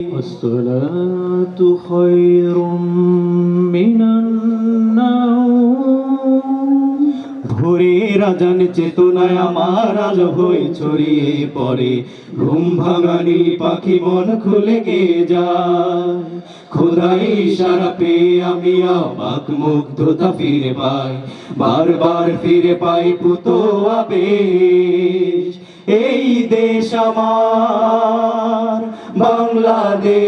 الصلاة خير من النوم ভোরের আজান চেতনায় আমার আলো হয়ে ছড়িয়ে পড়ে ঘুম ভাঙানি পাখি মন খুলে গে যায় খোদাই ইশারা পেয়ে আমি অবাক মুগ্ধতা ফিরে পাই বারবার ফিরে পাই পুতো আবেশ এই দেশ আমার বাংলাদেশ।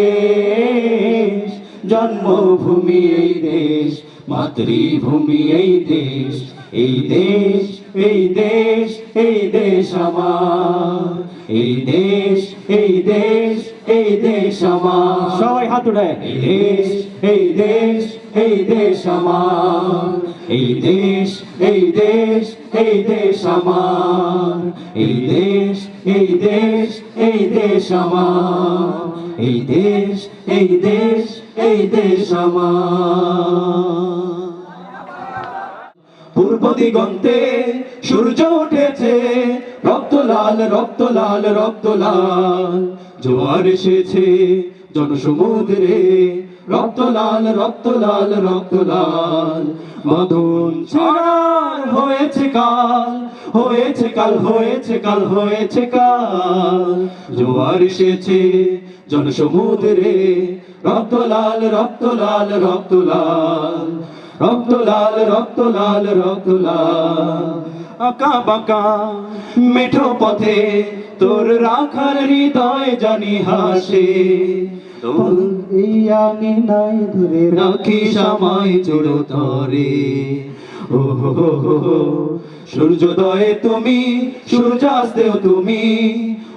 জন্মভূমি এই দেশ মাতৃভূমি এই দেশ। এই দেশ এই দেশ এই দেশ আমার। এই দেশ এই দেশ এই দেশ আমার। সবাই হাত উঠায়। এই দেশ এই দেশ এই দেশ আমার। এই দেশ এই দেশ এই দেশ আমার। এই দেশ এই দেশ এই দেশ আমার। এই দেশ এই দেশ এই দেশ আমার। দিগন্তে সূর্য উঠেছে, রক্ত লাল রক্ত লাল রক্ত লাল। জোয়ার এসেছে জনসমুদ্রে রক্ত লাল রক্ত লাল রক্ত লাল মধুন ছাড়ার হয়েছে কাল হয়েছে কাল হয়েছে কাল হয়েছে কাল। জোয়ার এসেছে জনসমুদ্রে রক্ত লাল রক্ত লাল রক্ত লাল রক্ত লাল রক্ত লাল রক্ত লাল আঁকা বাঁকা মেঠো পথে তোর রাখার হৃদয় জানি হাসে। তোর এই আঙে নাই ধরে রাখি সময় জোড়ো হো। সূর্যোদয়ে তুমি সূর্যাস্তেও তুমি।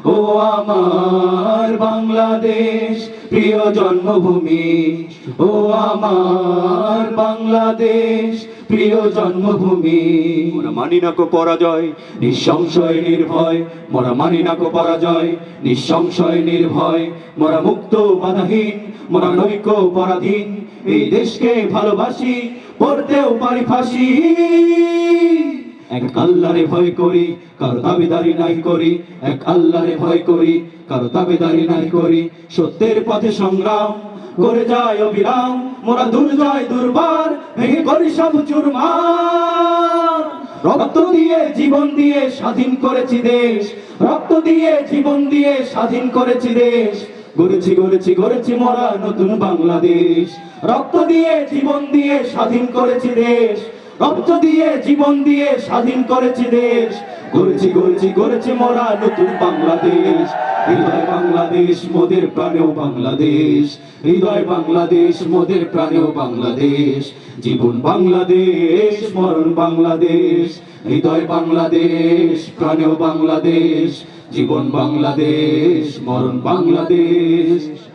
ও আমার বাংলাদেশ, প্রিয় জন্মভূমি। ও আমার বাংলাদেশ, প্রিয় জন্মভূমি। মোরা মানি না কো পরাজয়, নিঃসংশয়, নির্ভয়। মোরা মানি না কো পরাজয়, নিঃসংশয়, নির্ভয়। মোরা মুক্ত, বাধাহীন, মোরা নৈক, পরাধীন। এই দেশকে ভালোবাসি, পড়তেও পারি ফাঁসি। এক আল্লাহরে ভয় করি, কারও দাবিদারি নাই করি, এক আল্লাহরে ভয় করি, কারও দাবিদারি নাই করি। সত্যের পথে সংগ্রাম করে যায় অবিরাম, মোরা দুর্জয় দুর্বার, ভেঙে করি সব চুরমার। রক্ত দিয়ে জীবন দিয়ে স্বাধীন করেছি দেশ, রক্ত দিয়ে জীবন দিয়ে স্বাধীন করেছি দেশ। গড়েছি গড়েছি গড়েছি মোরা নতুন বাংলাদেশ। রক্ত দিয়ে জীবন দিয়ে স্বাধীন করেছি দেশ। রক্ত দিয়ে, জীবন দিয়ে স্বাধীন করেছি দেশ। করেছি করেছি গড়েছি মোরা নতুন বাংলাদেশ। হৃদয় বাংলাদেশ, মোদের প্রাণেও বাংলাদেশ। হৃদয় বাংলাদেশ, মোদের প্রাণেও বাংলাদেশ। জীবন বাংলাদেশ, মরণ বাংলাদেশ। হৃদয় বাংলাদেশ, প্রাণেও বাংলাদেশ। জীবন বাংলাদেশ, মরণ বাংলাদেশ।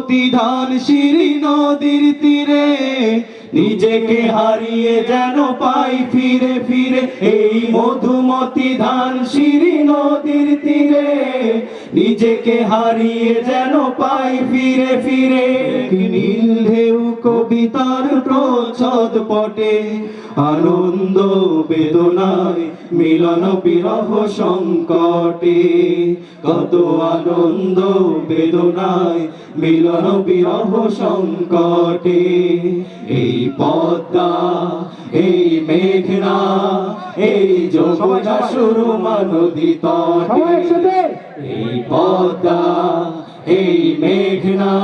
মধুমতি ধান শিরি নদীর তীরে, নিজেকে হারিয়ে যেন পাই ফিরে ফিরে, এই মধুমতি ধান শিরি নদীর তীরে। নিজেকে হারিয়ে যেন পাই ফিরে ফিরে। নীল ঢেউ কবিতার প্রচ্ছদ পটে আনন্দ বেদনায় মিলন বিরহ সংকটে। কত আনন্দ বেদনায় মিলন বিরহ সংকটে। এই পদ্মা এই মেঘনা এই যমুনা সুরমা নদী সবাই তটে। এই পদ্মা, এই মেঘনা,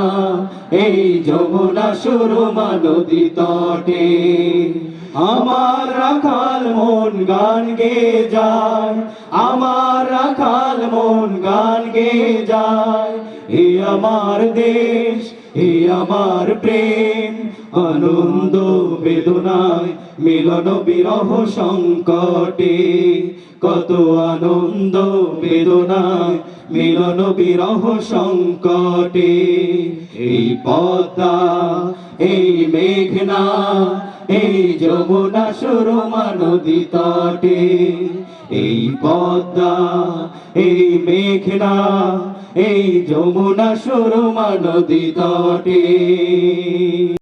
এই যমুনা সুরমা নদী তটে। আমার রাখাল মন গান গে যায়, আমার রাখাল মন গান গে যায়। এ আমার দেশ এ আমার প্রেম, আনন্দ বেদনায় মিলন বিরহ সংকটে। কত আনন্দ বেদনায় মিলন বিরহ সংকটে। এই পদ্মা, এই মেঘনা, এই যমুনা সুরমা নদী তটে। এই পদ্মা, এই মেঘনা এই যমুনা সুরমা নদী তটে।